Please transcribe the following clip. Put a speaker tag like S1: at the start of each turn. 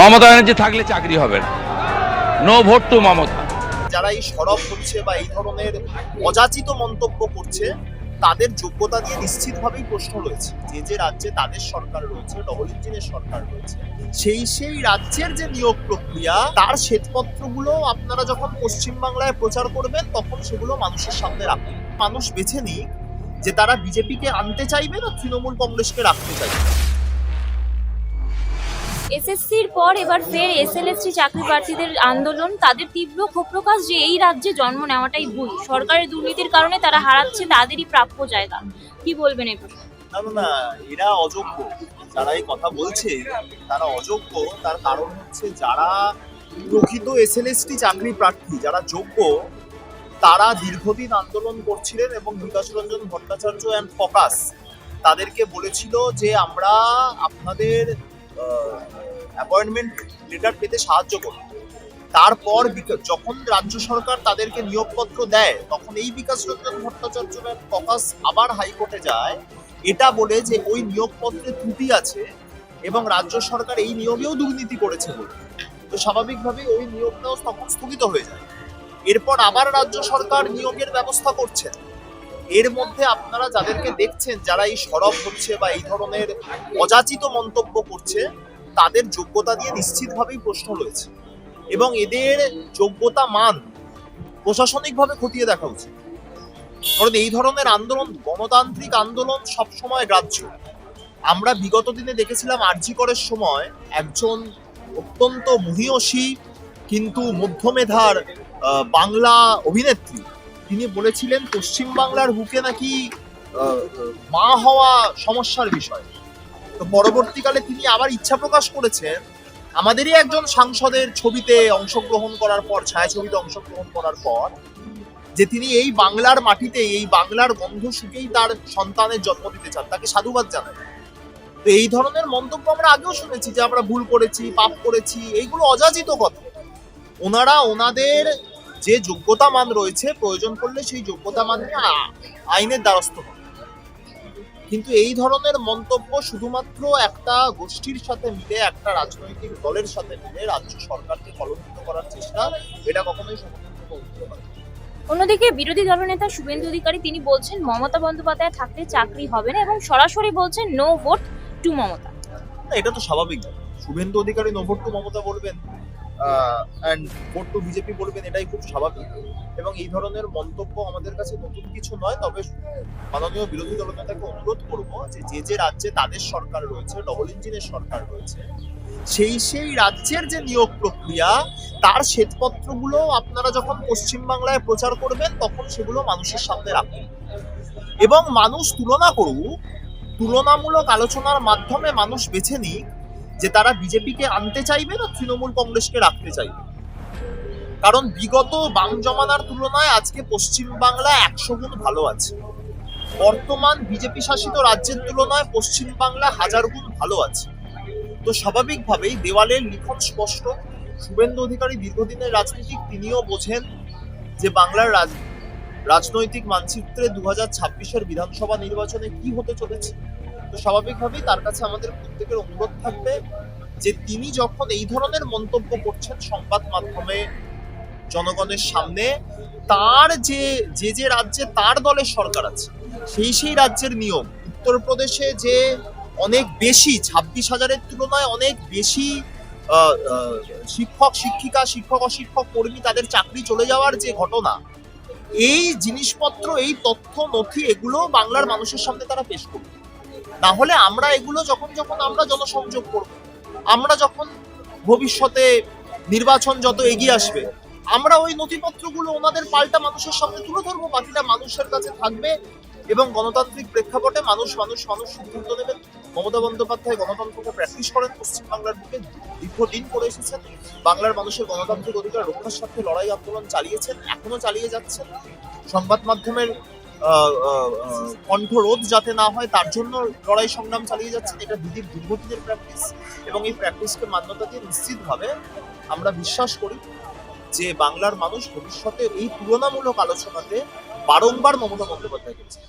S1: মমতা ব্যানার্জি থাকলে চাকরি হবে না। No vote to Mamata.
S2: যারা এই সরব হচ্ছে বা এই ধরনের অযাচিত মন্তব্য করছে, তাদের যোগ্যতা দিয়ে নিশ্চিতভাবেই প্রশ্ন রয়েছে। যে যে রাজ্যে তাদের সরকার রয়েছে, ডবল ইঞ্জিনের সরকার রয়েছে, সেই সেই রাজ্যের যে নিয়োগ প্রক্রিয়া, তার শ্বেতপত্রগুলো আপনারা যখন পশ্চিমবাংলায় প্রচার করবেন, তখন সেগুলো মানুষের সামনে রাখবেন মানুষ বেছে নিক যে তারা বিজেপিকে আনতে চাইবে না তৃণমূল কংগ্রেসকে রাখতে চাইবে।
S3: এসএসসির পর এবার ফের এসএলএসটি চাকরি প্রার্থীদের আন্দোলন তাদের তীব্র ক্ষোভ প্রকাশ যে এই রাজ্যে জন্ম নেওয়াটাই ভুল। সরকারের দুর্নীতির কারণে তারা হারাচ্ছে তাদেরই প্রাপ্য জায়গা। কি বলবেন
S2: না, না এরা অযোগ্য। যারা এই কথা বলছে তারা অযোগ্য। তার কারণ হচ্ছে যারা প্রকৃত এসএলএসটি চাকরি প্রার্থী যারা যোগ্য তারা দীর্ঘদিন আন্দোলন করছিলেন এবং বিকাশ রঞ্জন ভট্টাচার্য অ্যান্ড ফোকাস তাদেরকে বলেছিল যে আমরা আপনাদের অ্যাপয়েন্টমেন্ট লেটার পেতে সাহায্য করব। তারপর যখন রাজ্য সরকার তাদেরকে নিয়োগপত্র দেয়, তখন এই বিকাশ রঞ্জন ভট্টাচার্য অ্যান্ড ফোকাস আবার হাইকোর্টে যায়। এটা বলে যে ওই নিয়োগপত্রে ত্রুটি আছে এবং রাজ্য সরকার এই নিয়োগেও দুর্নীতি করেছে বলে। তো স্বাভাবিকভাবে ওই নিয়োগটাও তখন স্থগিত হয়ে যায়। এরপর আবার রাজ্য সরকার নিয়োগের ব্যবস্থা করছেন এর মধ্যে আপনারা যাদেরকে দেখছেন, যারা এই সরব হচ্ছে বা এই ধরনের অযাচিত মন্তব্য করছে, তাদের যোগ্যতা দিয়ে নিশ্চিতভাবেই প্রশ্ন রয়েছে। এবং এদের যোগ্যতা মান প্রশাসনিকভাবে খতিয়ে দেখা উচিত। কারণ এই ধরনের আন্দোলন, গণতান্ত্রিক আন্দোলন সবসময় গ্রাহ্য। আমরা বিগত দিনে দেখেছিলাম আরজি করের সময় একজন অত্যন্ত মহিয়সী, কিন্তু মধ্যমেধার বাংলা অভিনেত্রী তিনি বলেছিলেন পশ্চিম বাংলার বুকে নাকি মা হওয়া সমস্যার বিষয়। তো পরবর্তীকালে তিনি আবার ইচ্ছা প্রকাশ করেছেন, আমাদেরই একজন সাংসদের ছবিতে অংশগ্রহণ করার পর, ছায়াছবিতে অংশগ্রহণ করার পর, যে তিনি এই বাংলার মাটিতে, এই বাংলার গন্ধ শুকেই তার সন্তানের জন্ম দিতে চান। তাকে সাধুবাদ জানান তো এই ধরনের মন্তব্য আমরা আগেও শুনেছি যে আমরা ভুল করেছি, পাপ করেছি, এইগুলো অযাচিত কথা। ওনারা ওনাদের যে যোগ্যতা মান রয়েছে প্রয়োজন পড়লে সেই যোগ্যতা মান নিয়ে আইনের দ্বারস্থ হন কিন্তু এই ধরনের মন্তব্য শুধুমাত্র একটা গোষ্ঠীর সাথে মিলে একটা রাজনৈতিক দলের সাথে মিলে রাজ্য সরকারকে কলঙ্কিত করার চেষ্টা এটা কখনোই সমর্থন করতে পারে
S3: অন্যদিকে বিরোধী দলনেতা শুভেন্দু অধিকারী তিনি বলছেন মমতা বন্দ্যোপাধ্যায় থাকলে চাকরি হবে না এবং সরাসরি বলছেন নো ভোট টু মমতা।
S2: এটা তো স্বাভাবিক। Suvendu Adhikari no vote to Mamata বলবেন। অ্যান্ড ভোট টু বিজেপি বলবেন, এটাই খুব স্বাভাবিক। এবং এই ধরনের মন্তব্য আমাদের কাছে নতুন কিছু নয়, তবে মাননীয় বিরোধী দলনেতাকে অনুরোধ করব যে যে যে রাজ্যে তাদের সরকার রয়েছে ডবল ইঞ্জিনের সরকার রয়েছে, সেই সেই রাজ্যের যে নিয়োগ প্রক্রিয়া, তার শ্বেতপত্রগুলো আপনারা যখন পশ্চিমবাংলায় প্রচার করবেন, তখন সেগুলো মানুষের সামনে রাখুন। এবং মানুষ তুলনা করুক, তুলনামূলক আলোচনার মাধ্যমে মানুষ বেছে নিক যে তারা বিজেপিকে আনতে চাইবে না তৃণমূল কংগ্রেসকে রাখতে চাইবে। কারণ বিগত বাম জমানার তুলনায় আজকে পশ্চিম বাংলা একশো গুণ ভালো আছে। বর্তমান বিজেপি শাসিত রাজ্যের তুলনায় পশ্চিম বাংলা হাজার গুণ ভালো আছে। তো স্বাভাবিকভাবেই দেওয়ালের লিখন স্পষ্ট। শুভেন্দু অধিকারী দীর্ঘদিনের রাজনীতিক, তিনিও বোঝেন যে বাংলার রাজ রাজনৈতিক মানচিত্রে দু হাজার ছাব্বিশের বিধানসভা নির্বাচনে কি হতে চলেছে। তো স্বাভাবিকভাবেই তার কাছে আমাদের প্রত্যেকের অনুরোধ থাকবে যে তিনি যখন এই ধরনের মন্তব্য করছেন সংবাদ মাধ্যমে, জনগণের সামনে, তার যে যে যে রাজ্যে তার দলের সরকার আছে, সেই সেই রাজ্যের নিয়ম। উত্তরপ্রদেশে যে অনেক বেশি, ছাব্বিশ হাজারের তুলনায় অনেক বেশি শিক্ষক, শিক্ষিকা, শিক্ষক, অশিক্ষক, কর্মী তাদের চাকরি চলে যাওয়ার যে ঘটনা, এই জিনিসপত্র, এই তথ্য, নথি এগুলো বাংলার মানুষের সামনে তারা পেশ করবে। না হলে আমরা এগুলো যখন যখন আমরা জনসংযোগ করব, আমরা যখন ভবিষ্যতে নির্বাচন যত এগিয়ে আসবে, আমরা ওই নথিপত্রগুলো ওনাদের পাল্টা মানুষের সামনে তুলে ধরবো, বাকিটা মানুষের কাছে থাকবে এবং গণতান্ত্রিক প্রেক্ষাপটে মানুষ মানুষ মানুষ সিদ্ধান্ত নেবেন মমতা বন্দ্যোপাধ্যায় গণতন্ত্রকে প্র্যাকটিস করেন, পশ্চিমবাংলার বুকে দীর্ঘদিন করে এসেছেন। বাংলার মানুষের গণতান্ত্রিক অধিকার রক্ষার স্বার্থে লড়াই আন্দোলন চালিয়েছেন, এখনও চালিয়ে যাচ্ছেন। সংবাদ মাধ্যমের কণ্ঠরোধ যাতে না হয়, তার জন্য লড়াই সংগ্রাম চালিয়ে যাচ্ছেন এটা দিদির দীর্ঘদিনের প্র্যাকটিস এবং এই প্র্যাকটিসকে মান্যতা দিয়ে নিশ্চিতভাবে আমরা বিশ্বাস করি যে বাংলার মানুষ ভবিষ্যতে এই তুলনামূলক আলোচনাতে বারংবার মমতা বন্দ্যোপাধ্যায়কে চায়।